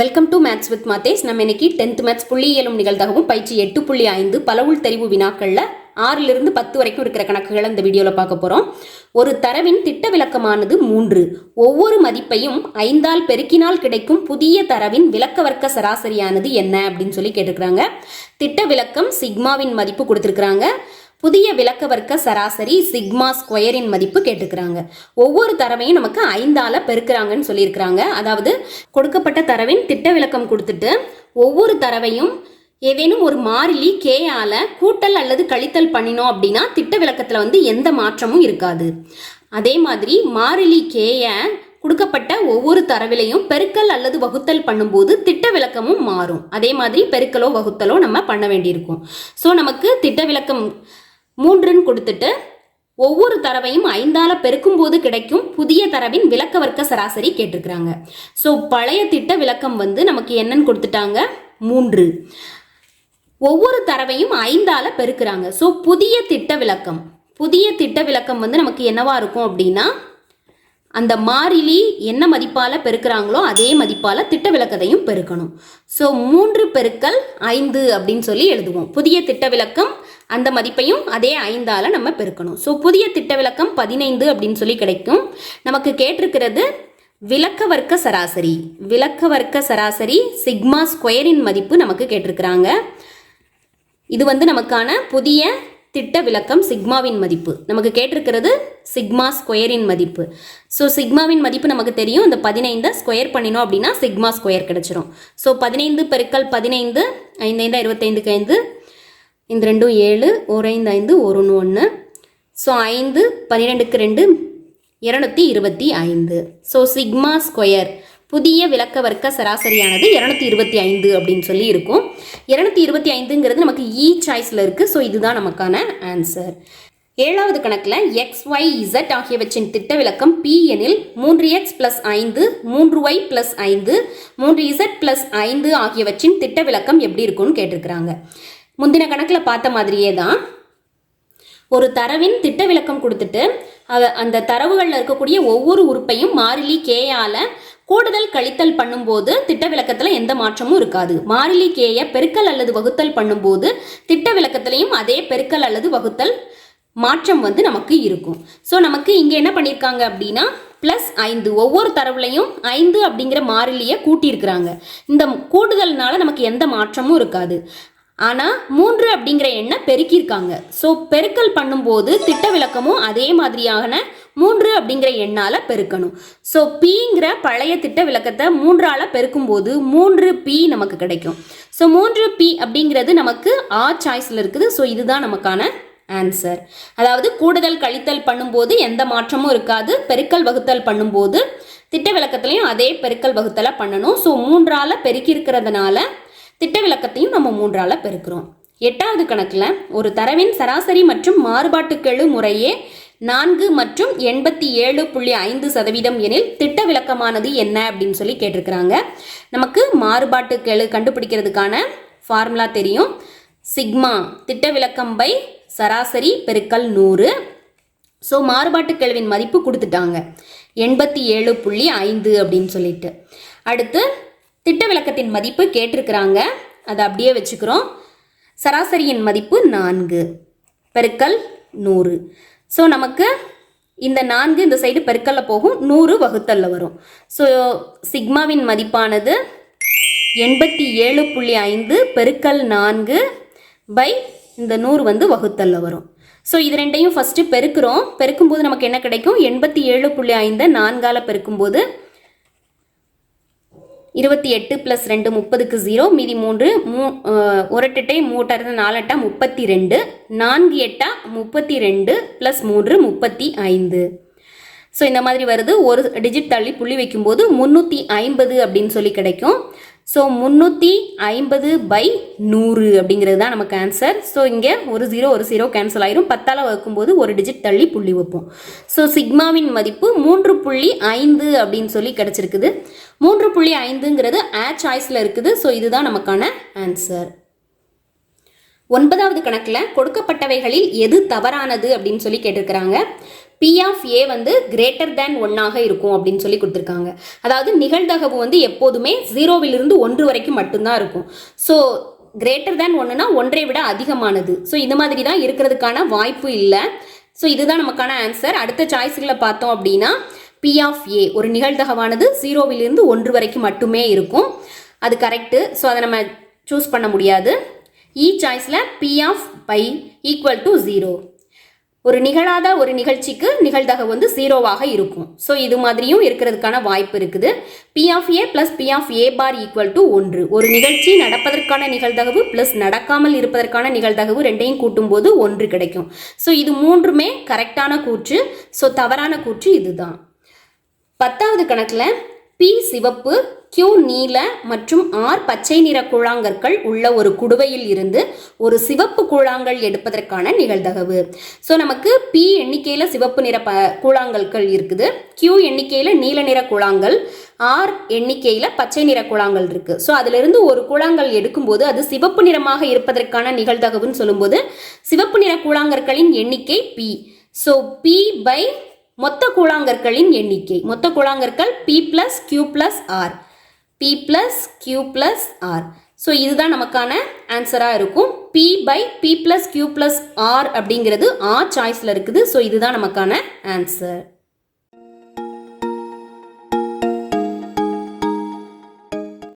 Welcome to maths with Mathesh நம்ம இன்னைக்கு tenth maths புள்ளியியலும் நிகழ்தாகவும் பயிற்சி எட்டு புள்ளி ஐந்து பலவுள் தெரிவு வினாக்கள்ல ஆறிலிருந்து பத்து வரைக்கும் இருக்கிற கணக்குகளை இந்த வீடியோவில் பார்க்க போகிறோம் ஒரு தரவின் திட்ட விளக்கமானது மூன்று. ஒவ்வொரு மதிப்பையும் ஐந்தால் பெருக்கினால் கிடைக்கும் புதிய தரவின் விளக்க வர்க்க சராசரியானது என்ன அப்படின்னு சொல்லி கேட்டிருக்கிறாங்க. திட்ட விளக்கம் சிக்மாவின் மதிப்பு கொடுத்துருக்குறாங்க. புதிய விளக்க வர்க்க சராசரி சிக்மா ஸ்கொயரின் மதிப்பு கேட்டுக்கிறாங்க. ஒவ்வொரு தரவையும் நமக்கு ஐந்தால பெருக்கிறாங்கன்னு சொல்லியிருக்கிறாங்க. அதாவது கொடுக்கப்பட்ட தரவின் திட்ட விளக்கம் கொடுத்துட்டு ஒவ்வொரு தரவையும் ஏதேனும் ஒரு மாறிலி கே ஆல கூட்டல் அல்லது கழித்தல் பண்ணினோம் அப்படின்னா திட்ட விளக்கத்தில் வந்து எந்த மாற்றமும் இருக்காது. அதே மாதிரி மாறிலி கேய கொடுக்கப்பட்ட ஒவ்வொரு தரவிலையும் பெருக்கல் அல்லது வகுத்தல் பண்ணும்போது திட்ட விளக்கமும் மாறும். அதே மாதிரி பெருக்கலோ வகுத்தலோ நம்ம பண்ண வேண்டியிருக்கும். ஸோ நமக்கு திட்ட விளக்கம் மூன்றுன்னு கொடுத்துட்டு ஒவ்வொரு தரவையும் ஐந்தால பெருக்கும்போது கிடைக்கும் புதிய தரவின் விளக்க வர்க்க சராசரி கேட்டிருக்கிறாங்க. ஸோ பழைய திட்ட விளக்கம் வந்து நமக்கு என்னன்னு கொடுத்துட்டாங்க? மூன்று. ஒவ்வொரு தரவையும் ஐந்தால பெருக்கிறாங்க. ஸோ புதிய திட்ட விளக்கம். புதிய திட்ட விளக்கம் வந்து நமக்கு என்னவா இருக்கும் அப்படின்னா அந்த மாறிலி என்ன மதிப்பால பெருக்கிறாங்களோ அதே மதிப்பால திட்ட விளக்கத்தையும் பெருக்கணும். ஸோ மூன்று பெருக்கல் ஐந்து அப்படின்னு சொல்லி எழுதுவோம். புதிய திட்ட விளக்கம் அந்த மதிப்பையும் அதே ஐந்தால நம்ம பெருக்கணும். ஸோ புதிய திட்ட விளக்கம் பதினைந்து அப்படின்னு சொல்லி கிடைக்கும். நமக்கு கேட்டிருக்கிறது விளக்க வர்க்க சராசரி. விளக்க வர்க்க சராசரி சிக்மா ஸ்கொயரின் மதிப்பு நமக்கு கேட்டிருக்கிறாங்க. இது வந்து நமக்கான புதிய திட்ட விளக்கம் சிக்மாவின் மதிப்பு. நமக்கு கேட்டிருக்கிறது சிக்மா ஸ்கொயரின் மதிப்பு. ஸோ சிக்மாவின் மதிப்பு நமக்கு தெரியும். இந்த பதினைந்தை ஸ்கொயர் பண்ணினோம் அப்படின்னா சிக்மா ஸ்கொயர் கிடைச்சிரும். ஸோ பதினைந்து பெருக்கல் பதினைந்து ஐந்தைந்தா இருபத்தைந்துக்கு ஐந்து. இந்த ரெண்டும் ஏழு ஒரு ஐந்து ஐந்து ஒரு ஒன்று ஒன்று. ஸோ ஐந்து பன்னிரெண்டுக்கு ரெண்டு இரநூத்தி இருபத்தி ஐந்து. So sigma square. புதிய விளக்க வர்க்க சராசரியானது இரநூத்தி இருபத்தி ஐந்து அப்படின்னு சொல்லி இருக்கும். இரநூத்தி இருபத்தி ஐந்துங்கிறது நமக்கு e இ சாய்ஸில் இருக்குது ஸோ இதுதான் நமக்கான ஆன்சர் ஏழாவது கணக்கில் எக்ஸ் ஒய் இசட் ஆகியவற்றின் திட்ட விளக்கம் பி எனில் மூன்று எக்ஸ் பிளஸ் ஐந்து மூன்று ஒய் பிளஸ் ஐந்து மூன்று இசட் பிளஸ் ஐந்து ஆகியவற்றின் திட்ட விளக்கம் எப்படி இருக்கும்னு கேட்டிருக்கிறாங்க. முந்தின கணக்கில் பார்த்த மாதிரியே தான். ஒரு தரவின் திட்ட விளக்கம் கொடுத்துட்டு அவ- அந்த தரவுகளில் இருக்கக்கூடிய ஒவ்வொரு உறுப்பையும் மாறிலி கேயால கூடுதல் கழித்தல் பண்ணும்போது திட்ட விளக்கத்தில் எந்த மாற்றமும் இருக்காது. மாறிலி கேய பெருக்கல் அல்லது வகுத்தல் பண்ணும்போது திட்ட விளக்கத்திலையும் அதே பெருக்கல் அல்லது வகுத்தல் மாற்றம் வந்து நமக்கு இருக்கும். ஸோ நமக்கு இங்கே என்ன பண்ணியிருக்காங்க அப்படின்னா ப்ளஸ் ஐந்து. ஒவ்வொரு தரவுலையும் ஐந்து அப்படிங்கிற மாறிலியை கூட்டியிருக்கிறாங்க. இந்த கூடுதல்னால நமக்கு எந்த மாற்றமும் இருக்காது. ஆனால் மூன்று அப்படிங்கிற எண்ணை பெருக்கியிருக்காங்க. ஸோ பெருக்கல் பண்ணும்போது திட்ட விளக்கமும் அதே மாதிரியான மூன்று அப்படிங்கிற எண்ணால் பெருக்கணும். ஸோ பிங்கிற பழைய திட்ட விளக்கத்தை மூன்றால பெருக்கும்போது மூன்று பி நமக்கு கிடைக்கும். ஸோ மூன்று பி அப்படிங்கிறது நமக்கு ஆ சாய்ஸில் இருக்குது. ஸோ இதுதான் நமக்கான ஆன்சர் அதாவது கூடுதல் கழித்தல் பண்ணும்போது எந்த மாற்றமும் இருக்காது. பெருக்கல் வகுத்தல் பண்ணும்போது திட்ட விளக்கத்துலையும் அதே பெருக்கல் வகுத்தலை பண்ணணும். ஸோ மூன்றால பெருக்கி இருக்கிறதுனால திட்ட விளக்கத்தையும் நம்ம மூன்றால் பெருக்கிறோம். எட்டாவது கணக்கில் ஒரு தரவின் சராசரி மற்றும் மாறுபாட்டுக்கெழு முறையே நான்கு மற்றும் எண்பத்தி ஏழு புள்ளி ஐந்து சதவீதம் எனில் திட்ட விளக்கமானது என்ன அப்படின்னு சொல்லி கேட்டிருக்கிறாங்க. நமக்கு மாறுபாட்டுக்கெழு கண்டுபிடிக்கிறதுக்கான ஃபார்முலா தெரியும். சிக்மா திட்ட விளக்கம் பை சராசரி பெருக்கல் நூறு. ஸோ மாறுபாட்டு கெழுவின் மதிப்பு கொடுத்துட்டாங்க. எண்பத்தி ஏழு புள்ளி ஐந்து அப்படின்னு சொல்லிட்டு. அடுத்து திட்ட விளக்கத்தின் மதிப்பு கேட்டிருக்கிறாங்க. அதை அப்படியே வச்சுக்கிறோம். சராசரியின் மதிப்பு நான்கு பெருக்கல் நூறு. ஸோ நமக்கு இந்த நான்கு இந்த சைடு பெருக்கல்ல போகும். நூறு வகுத்தல்ல வரும். ஸோ சிக்மாவின் மதிப்பானது எண்பத்தி ஏழு புள்ளி ஐந்து பெருக்கல் நான்கு பை இந்த நூறு வந்து வகுத்தல்ல வரும். ஸோ இது ரெண்டையும் ஃபஸ்ட்டு பெருக்கிறோம். பெருக்கும்போது நமக்கு என்ன கிடைக்கும்? எண்பத்தி ஏழு புள்ளி ஐந்தை நான்கால பெருக்கும்போது இருபத்தி எட்டு ப்ளஸ் ரெண்டு முப்பதுக்கு ஜீரோ மீதி மூன்று மூ ஒரு ஒரு எட்டை மூட்டை நாலெட்டா முப்பத்தி ரெண்டு நான்கு எட்டா முப்பத்தி ரெண்டு ப்ளஸ் மூன்று முப்பத்தி ஐந்து. ஸோ இந்த மாதிரி வருது. ஒரு டிஜிட் தள்ளி புள்ளி வைக்கும்போது முந்நூற்றி ஐம்பது அப்படின்னு சொல்லி கிடைக்கும். ஸோ முந்நூற்றி ஐம்பது பை நூறு அப்படிங்கிறது தான் நமக்கு ஆன்சர் ஸோ இங்கே ஒரு ஜீரோ ஒரு ஜீரோ கேன்சல் ஆயிரும். பத்தால் வகுக்கும்போது ஒரு டிஜிட் தள்ளி புள்ளி வைப்போம். ஸோ சிக்மாவின் மதிப்பு மூன்று புள்ளி ஐந்து அப்படின்னு சொல்லி கிடச்சிருக்குது. மூன்று புள்ளி ஐந்துங்கிறது ஆ சாய்ஸில் இருக்குது. ஸோ இதுதான் நமக்கான ஆன்சர் ஒன்பதாவது கணக்கில் கொடுக்கப்பட்டவைகளில் எது தவறானது அப்படின்னு சொல்லி கேட்டிருக்கிறாங்க. பி ஆஃப் ஏ வந்து கிரேட்டர் தேன் ஒன்னாக இருக்கும் அப்படின்னு சொல்லி கொடுத்துருக்காங்க. அதாவது நிகழ்தகவு வந்து எப்போதுமே ஜீரோவிலிருந்து ஒன்று வரைக்கும் மட்டும்தான் இருக்கும். ஸோ கிரேட்டர் தேன் ஒன்றுனா ஒன்றை விட அதிகமானது. ஸோ இந்த மாதிரி தான் இருக்கிறதுக்கான வாய்ப்பு இல்லை. ஸோ இதுதான் நமக்கான ஆன்சர் அடுத்த சாய்ஸ்களை பார்த்தோம் அப்படின்னா பி ஆஃப் ஏ ஒரு நிகழ்தகவானது ஜீரோவிலிருந்து ஒன்று வரைக்கும் மட்டுமே இருக்கும். அது கரெக்டு ஸோ அதை நம்ம சூஸ் பண்ண முடியாது. இ சாய்ஸில் P of phi equal to zero ஒரு நிகழாத ஒரு நிகழ்ச்சிக்கு நிகழ்தகவு வந்து ஜீரோவாக இருக்கும். ஸோ இது மாதிரியும் இருக்கிறதுக்கான வாய்ப்பு இருக்குது. P of A plus P of A bar equal to ஒன்று. ஒரு நிகழ்ச்சி நடப்பதற்கான நிகழ்தகவு பிளஸ் நடக்காமல் இருப்பதற்கான நிகழ்தகவு ரெண்டையும் கூட்டும்போது ஒன்று கிடைக்கும். ஸோ இது மூன்றுமே கரெக்டான கூற்று. ஸோ தவறான கூற்று இதுதான். பத்தாவது கணக்கில் பி சிவப்பு கியூ நீல மற்றும் ஆர் பச்சை நிற கூழாங்கற்கள் உள்ள ஒரு குடுவையில் இருந்து ஒரு சிவப்பு கூழாங்கல் எடுப்பதற்கான நிகழ்தகவு. ஸோ நமக்கு பி எண்ணிக்கையில் சிவப்பு நிற ப கூழாங்கற்கள் இருக்குது. கியூ எண்ணிக்கையில் நீல நிற கூழாங்கல் ஆர் எண்ணிக்கையில் பச்சை நிற கூழாங்கல் இருக்குது ஸோ அதிலிருந்து ஒரு கூழாங்கல் எடுக்கும்போது அது சிவப்பு நிறமாக இருப்பதற்கான நிகழ்தகவுன்னு சொல்லும்போது சிவப்பு நிற கூழாங்கற்களின் எண்ணிக்கை பி ஸோ பி பை மொத்த கூழாங்கற்களின் எண்ணிக்கை. மொத்த கூழாங்கற்கள் P plus Q plus R P plus Q plus R so இதுதான் நமக்கான ஆன்சராக இருக்கும். P by P plus Q plus R அப்படிங்கிறது ஆர் சாய்ஸில் இருக்குது. ஸோ இதுதான் நமக்கான ஆன்சர்